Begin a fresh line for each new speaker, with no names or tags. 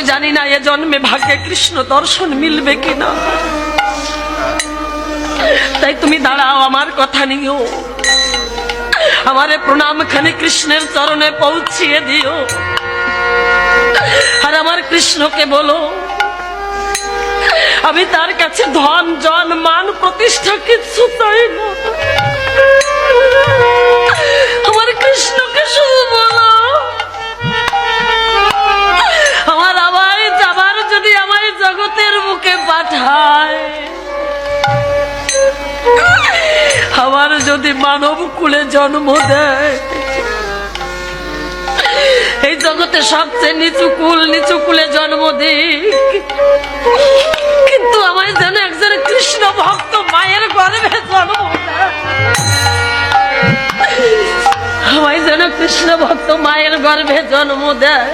তবে জানি না এ জন্মে ভাগ্যে কৃষ্ণ দর্শন মিলবে কিনা। তাই তুমি দাঁড়াও, আমার কথা নিও। আমারে প্রণাম খানি কৃষ্ণের চরণে পৌঁছিয়ে দিও। আর আমার কৃষ্ণকে বলো, আমি তার কাছে ধন, জন, মান প্রতিষ্ঠা কিচ্ছু বুকে পাঠায়। আমার যদি মানব কুলে জন্ম দেয়, এই জগতে সবচেয়ে নিচু কুল নিচু কুলে জন্ম কিন্তু আমার যেন একজন কৃষ্ণ ভক্ত মায়ের গর্ভে জন্ম আমায় যেন কৃষ্ণ ভক্ত মায়ের গর্ভে জন্ম দেয়।